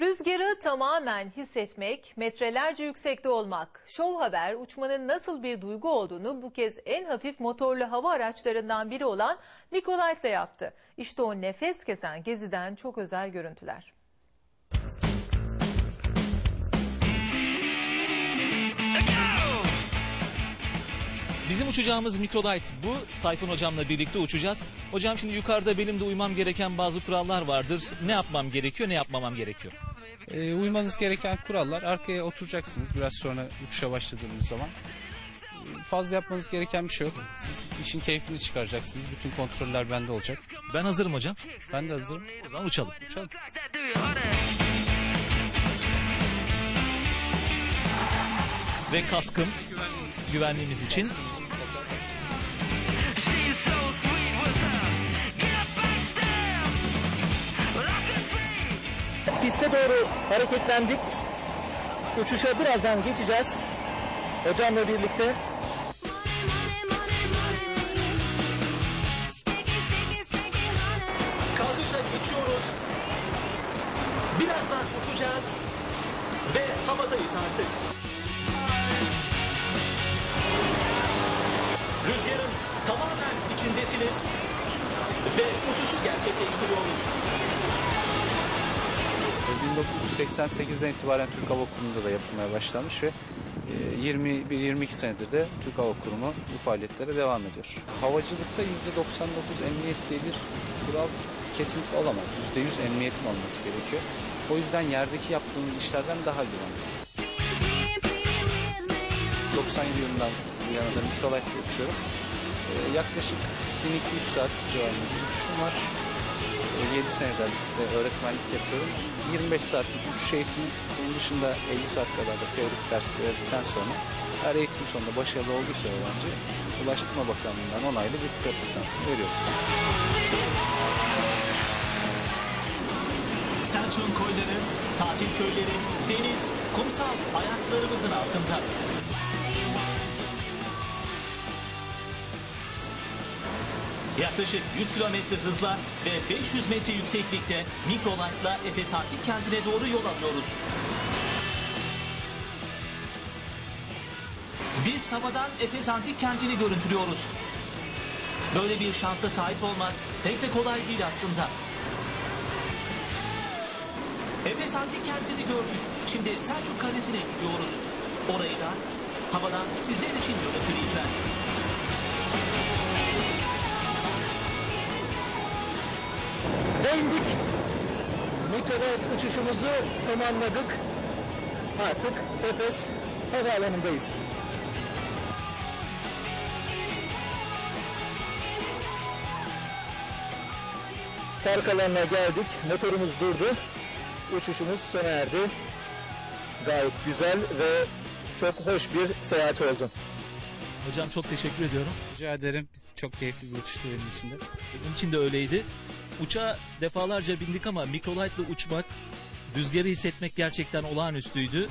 Rüzgarı tamamen hissetmek, metrelerce yüksekte olmak. Show Haber uçmanın nasıl bir duygu olduğunu bu kez en hafif motorlu hava araçlarından biri olan Microlight'la yaptı. İşte o nefes kesen geziden çok özel görüntüler. Bizim uçacağımız Microlight bu. Tayfun hocamla birlikte uçacağız. Hocam şimdi yukarıda benim de uymam gereken bazı kurallar vardır. Ne yapmam gerekiyor, ne yapmamam gerekiyor? Ee, uymanız gereken kurallar arkaya oturacaksınız biraz sonra uçuşa başladığımız zaman. Ee, Fazla yapmanız gereken bir şey yok. Siz işin keyfini çıkaracaksınız. Bütün kontroller bende olacak. Ben hazırım hocam. Ben de hazırım. O zaman uçalım. Uçalım. Ve kaskım güvenliğimiz için. Doğru hareketlendik. Uçuşa birazdan geçeceğiz. Hocamla birlikte. Kalkışla geçiyoruz. Birazdan uçacağız. Ve havadayız artık. Rüzgarın tamamen içindesiniz. Ve uçuşu gerçekleştiriyoruz. Ee, 1988'den itibaren Türk Hava Kurumu'nda da yapılmaya başlanmış ve e, 21-22 senedir de Türk Hava Kurumu bu faaliyetlere devam ediyor. Havacılıkta %99 emniyet diye bir kural kesinlikle olamaz. %100 emniyetin olması gerekiyor. O yüzden yerdeki yaptığımız işlerden daha güvenli. Pretty, pretty with me. 97 yılından bu yana da uçuyorum. Ee, yaklaşık 1200 saat civarında bir uçuşum var. Ee, 7 senedir de öğretmenlik yapıyorum. 25 saatlik uçuş eğitimi, bunun dışında 50 saat kadar da teorik ders verdikten sonra her eğitim sonunda başarılı olduysa öğrenci Ulaştırma Bakanlığı'ndan onaylı bir pilot lisansını veriyoruz. Selçuk'un koyları, tatil köyleri, deniz, kumsal ayaklarımızın altında. Yaklaşık 100 kilometre hızla ve 500 metre yükseklikte Mikrolight'la Efes Antik kentine doğru yol alıyoruz. Biz havadan Efes Antik kentini görüntülüyoruz. Böyle bir şansa sahip olmak pek de kolay değil aslında. Efes Antik kentini gördük. Şimdi Selçuk Kalesi'ne gidiyoruz. Orayı da havadan sizler için görüntüleyeceğiz. Ve indik. Meteoroloji uçuşumuzu tamamladık. Artık Efes havaalanındayız. Park alanına geldik. Motorumuz durdu. Uçuşumuz sona erdi. Gayet güzel ve çok hoş bir seyahat oldu. Hocam çok teşekkür ediyorum. Rica ederim. Çok keyifli bir uçuştu benim için de. Benim için de öyleydi. Uçağa defalarca bindik ama Microlight'la uçmak, rüzgarı hissetmek gerçekten olağanüstüydü.